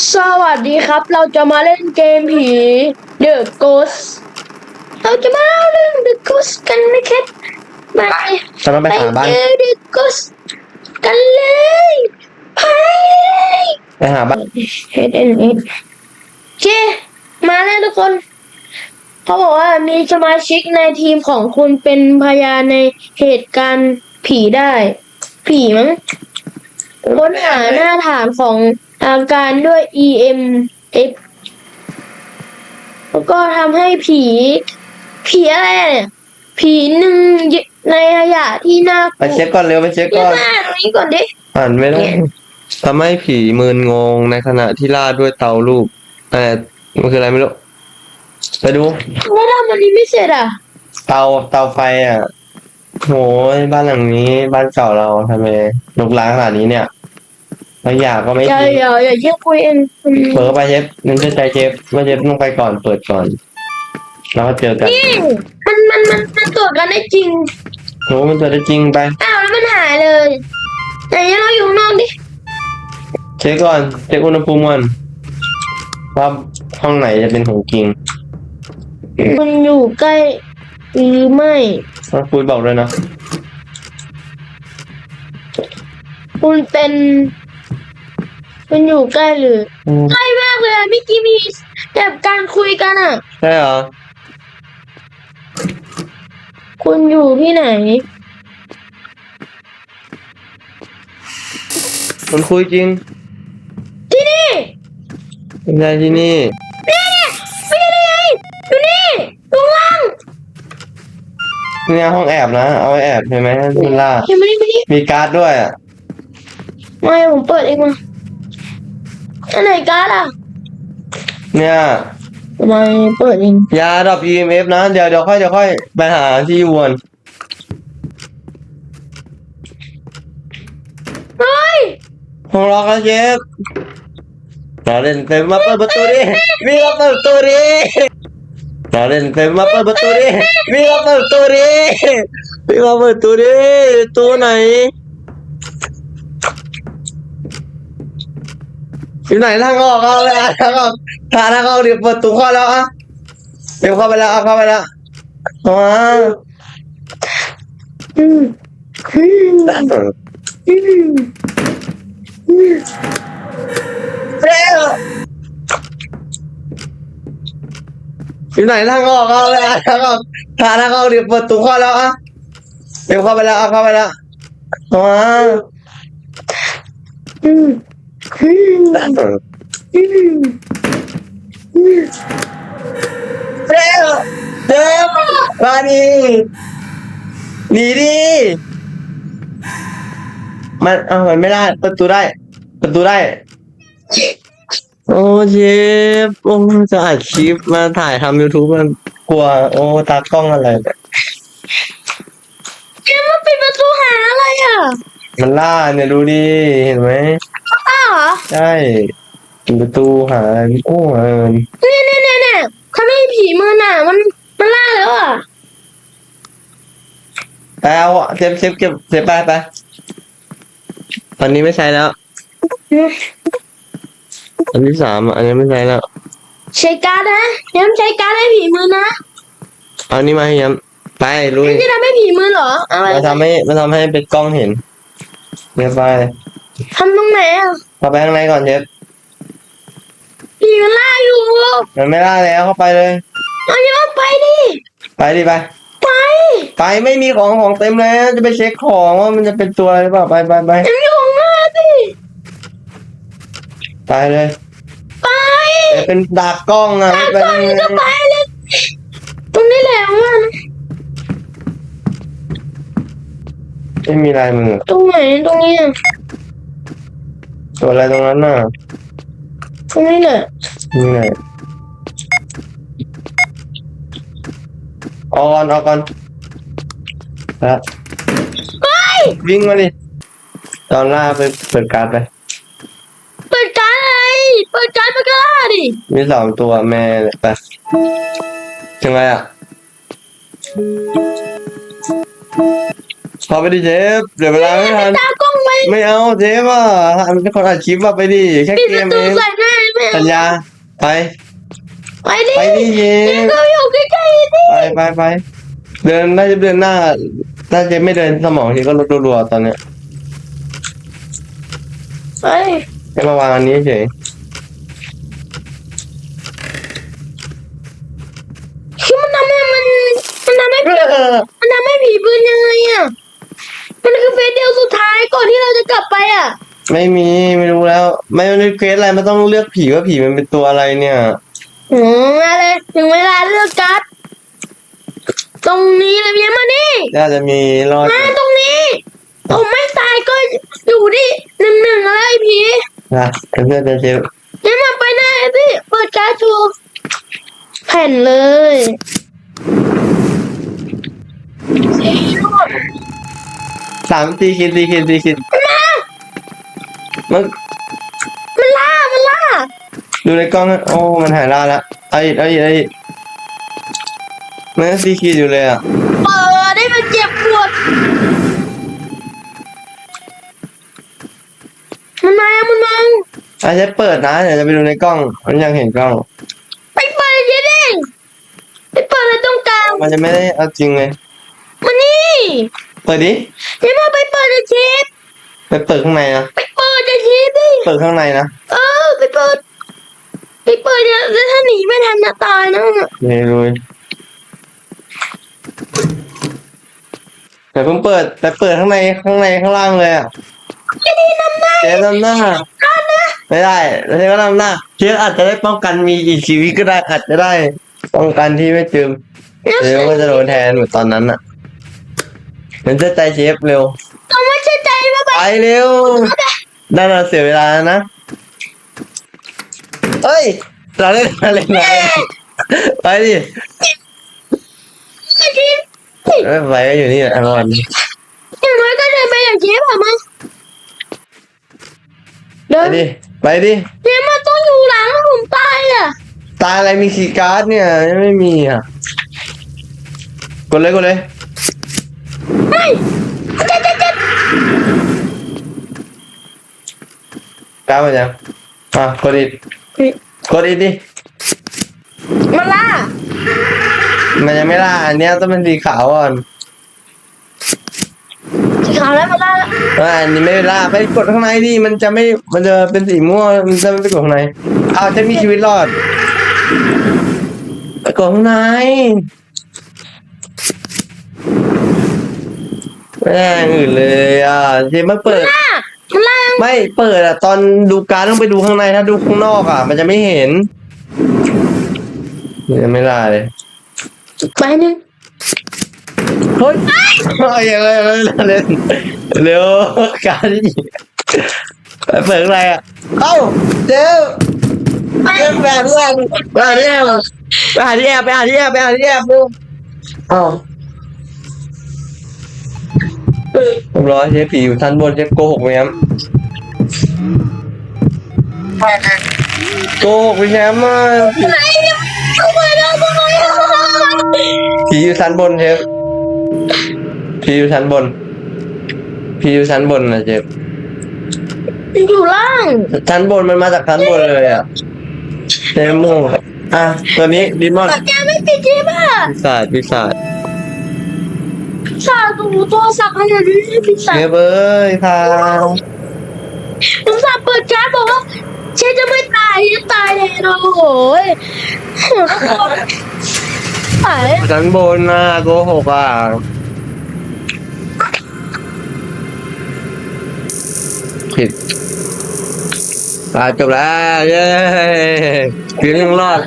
สวัสดีครับ เราจะมาเล่นเกมผี The Ghost เราจะมาเล่น The Ghost กันนะครับมาจะต้องไปหาบ้านเจอ The Ghost กันเลยไปไปหาบ้านเฮ็ดเอ็นเอ็นโอเคมาแล้วทุกคนเขาบอกว่ามีสมาชิกในทีมของคุณเป็นพยานในเหตุการณ์ผีได้ ผีมั้งค้นหาหน้าฐานของ อาการด้วย EMF แล้วก็ทำให้ผี ผีอะไรเนี่ยผีหนึ่งในขยะที่น่ากไปลัวเช็คก่อนเร็วไปเช็คเยก่อะอน มากตรงนี้ก่อนดิ อ่านไม่ได้ทำให้ผีมึนงงในขณะที่ล่าด้วยเตาลูกแต่มันคืออะไรไม่รู้ ไปดู แล้วทำอันนี้ไม่เสร็จอะ เตาเตาไฟอะโหยบ้านหลังนี้ บ้านเก่าเราทำไมลุกล้างขนาดนี้เนี่ย ขยะก็ไม่อย่าทิ้งอย่าอย่าเชื่อคุยเองอืมเปิดเข้าไปเชฟนั่นเชื่อใจเชฟว่าเชฟต้องไปก่อนเปิดก่อนแล้วก็เจอกันนี่มันมันมันมันตรวจกันได้จริงโหมันเจอได้จริงไปอ้าวแล้วมันหายเลยไหนเราอยู่ข้างนอกดิเช็คก่อนเช็คอุณหภูมิก่อนว่าห้องไหนจะเป็นของจริงมันอยู่ใกล้หรือไม่ต้องคุยบอกด้วยนะ คุณเป็น คุณอยู่ใกล้หรืออืมใกล้มากเลยอะเมื่อกี้มีแบบการคุยกันอะใช่เหรอ คุณอยู่ที่ไหนมันคุยจริงที่นี่ไม่ใช่ที่นี่ นี่นี่นี่นี่ไงอยู่นี่ตรงล่างเนี่ยห้องแอบนะ เอาไว้แอบใช่ไหมมันล่าเห็นไหมนี่มีการ์ดด้วยอะ ไม่ผมเปิดเองมาอัน ไหนการ์ดอะเนี่ยทำไมเปิดเองยาดับ EMF นะ เดี๋ยวเดี๋ยวค่อยเดี๋ยวค่อยไปหาที่วนเฮ้ยห้องล็อกแล้วเชฟเราเล่นเต็มมาเปิดประตูดิวิ่งมาเปิดประตูดิเราเล่นเต็มมาเปิดประตูดิวิ่งมาเปิดประตูดิวิ่งมาเปิดประตูดิตัวไหน อยู่ไหนทางออกเอาเลยอะทางออกทางทางออกเดี๋ยวเปิดตู้เข้าแล้วอะเดี๋ยวเข้าไปแล้วเอาเข้าไปแล้วอามาอืมอืมอืมอืมเร็วอยู่ไหนทางออกเอาเลยอะทางออกทางทางออกเดี๋ยวเปิดตู้เข้าแล้วอะเดี๋ยวเข้าไปแล้วเอาเข้าไปแล้วอามาอืมอืมอืมอืม เร็วเร็วมาดิหนีดิมันเอามันไม่ได้เปิดประตูได้เปิดประตูได้ โอ้เชฟโอ้จะอัดคลิปมาถ่ายทำ YouTube มันกลัว โอ้ตากล้องอะไรเนี่ยแกมาปิดประตูหาอะไรอะ มันล่าเนี่ยดูดิ เห็นไหม อ้าวเหรอใช่ปิดประตูหาอะไรโอ้เออเนี่ยเนี่ยเนี่ยเนี่ยถ้าไม่มีผีมือน่ะ มันมันล่าแล้วอะไปเอาอะเซฟเซฟเก็บเซฟไปไปตอนนี้ไม่ใช้แล้ว อันที่สามอะอันนี้ไม่ใช้แล้ว ใช้การ์ดนะย้ำใช้การ์ดให้ผีมือนะเอานี่มาให้ย้ำไปลุยมันจะทำให้ผีมือเหรออะไรมาทำให้มาทำให้เป็นกล้องเห็นเรียบไป ทำตรงไหนอะเข้าไปข้างในก่อนเชฟผีมันล่าอยู่มันไม่ล่าแล้วเข้าไปเลย เอาอย่ามาไปดิ ไปดิไป ไป ไปไม่มีของของเต็มแล้วจะไปเช็คของว่ามันจะเป็นตัวอะไรหรือเปล่าไปไปไปยังอยู่ข้างหน้าสิ ไปเลยไปเดี๋ยวเป็นดาบกล้องอะตาไม่ก่อนเป็นก็ไปเลย ตรงนี้แหละมันไม่มีลายมือ ตรงไหนตรงนี้อะ ตัวอะไรตรงนั้นน่ะตรงนี้แหละนี่ไงเอาก่อนเอาก่อนแล้วไปวิ่งมาดิตอนล่าไปเปิดการ์ดไป เปิดการ์ดอะไรเปิดการ์ดมันก็ล่าดิมีสองตัวแม่เนี่ยไปยังไงอะพอไปดิเจฟเดี๋ยวเวลาไม่ทัน ตากล้อง ไปไม่เอาเจฟอะมันเป็นคนอัดคลิปมาไปดิแค่ปิดเกประมตูเองใส่ด้วยไม่เอาสัญญาไป ไปดิไปดิเจเจ๊มส์ก็อยู่ใกล้ๆดิไปไปไปเดินน่าจะเดินหน้าน่าจะไม่เดินสมองทีก็ลดรัวๆตอนเนี้ยไปให้มาวางอันนี้เฉยคือมันทำให้มันมันทำให้ผีมันทำให้ผีปืนยังไงอะ มันคือเฟสเดียวสุดท้ายก่อนที่เราจะกลับไปอะ ไม่มีไม่รู้แล้ว ไม่มันเควสอะไรมันต้องเลือกผีว่าผีมันเป็นตัวอะไรเนี่ยอืมมาเลยถึงเวลาเลือกการ์ดตรงนี้เลยพี่มานี่น่าจะมีรอดมาตรงนี้ผมไม่ตายก็อยู่ที่หนึ่งหนึ่งแล้วไอ้ผีนะเพื่อนจะเจอยังมาไปหน้าสิเปิดการ์ดโชว์แผ่นเลย สามตีคิดตีคิดตีคิดมันมันล่ามันล่าดูในกล้องนะโอ้มันหายล่าแล้วไอ้ไอ้ไอ้มันตีคิดอยู่เลยอะเปิดได้มันเจ็บปวดมันมามันมาอาจจะเปิดนะเดี๋ยวจะไปดูในกล้อง มันยังเห็นกล้อง ไปเปิดเยเด้งไปเปิดอะไรตรงกลางมันจะไม่ได้เอาจริงเลยมานี่ เปิดดิ เดี๋ยวมาไปเปิดในชีพไปเปิดข้างในนะไปเปิดในชีพดิเปิดข้างในนะเออไปเปิดไปเปิดเนี่ยแล้วถ้าหนีไม่ทันจะตายนะนี่เลยแต่เพิ่งเปิด แต่เปิดข้างในข้างในข้างล่างเลยอะไม่ได้นำหน้าเจ๊นำหน้ากันนะไม่ได้แล้วเจ๊ก็นำหน้าเจ๊อาจจะได้ป้องกันมีอีกชีวิตก็ได้อาจจะได้ป้องกันที่ไม่จืมเจ๊ก็จะโดนแทนเหมือนตอนนั้นอะ เห็นเสื้อใจเชฟเร็วต้องไม่ใช่ใจมาไปไปเร็วได้เราเสียเวลาแล้วนะเอ้ยเราเล่นอะไรนะไปดิในชีพเอ้ยไปก็อยู่นี่แหละรอนอย่างน้อยก็เดินไปอย่างชีพอะมั้งเดิไปนดิไปดิเดี๋ยวมาต้องอยู่หลังผมตายอะตายอะไรมีคีย์การ์ดเนี่ยไม่มีอะกดเลยกดเลย ไม่เจ็ดเจ็ดเจ็ดการ์ดมาจังอะกดอีกกดอีกดิมาล่ามันยังไม่ล่าอันเนี้ยต้องเป็นสีขาวก่อนสีขาวแล้วมาล่าอ่าอันนี้ไม่ล่าไปกดข้างในดิมันจะไม่มันจะเป็นสีม่วงมันจะไม่ไปกดข้างในอ้าวจะมีชีวิตรอดไปกดข้างใน ไม่ได้อย่างอื่นเลยอะเจมส์ไม่เปิด ล่ามาล่าไม่เปิดอะ ตอนดูการดต้องไปดูข้างในถ้าดูข้างนอกอะ มันจะไม่เห็นมันจะไม่ได้เลยไปหนึ่งเฮ้ยเอาอย่างไรเลยเล่นเร็วการดไปเปิดข้างในอะเอ้าเจ๊ไปเจ๊แบนแบนไปหาที่แอบไปหาที่แอบไปหาที่แอบไปหาที่แอบดูเอ้าผ มรอเจ๊ผีอยู่ชั้นบนเจ๊โกหกไหมครับโกหกไปแชมป์อะไหนเนี่ยเข้ามาแล้วทำไมอะผีอยู่ชั้นบนเชฟผีอยู่ชั้นบนผีอยู่ชั้นบนนะเชฟอยู่ล่างชั้นบนมันมาจากชั้นบนเลยอะเชฟโม่อะตัวนี้ดิมอนแต่แกไม่ปิดจีบอะปีศาจปีศาจ สาตูตัวสักขนาดนี้ปิดเชสาฟเอ้ยพาผมสับเปิดการ์ดบอกว่าเชฟจะไม่ตายจะตายแน่นอนโอ้ยตายชั้นบนนะโกหกอะผิดอะจบแล้ว เย้เพียงยังรอด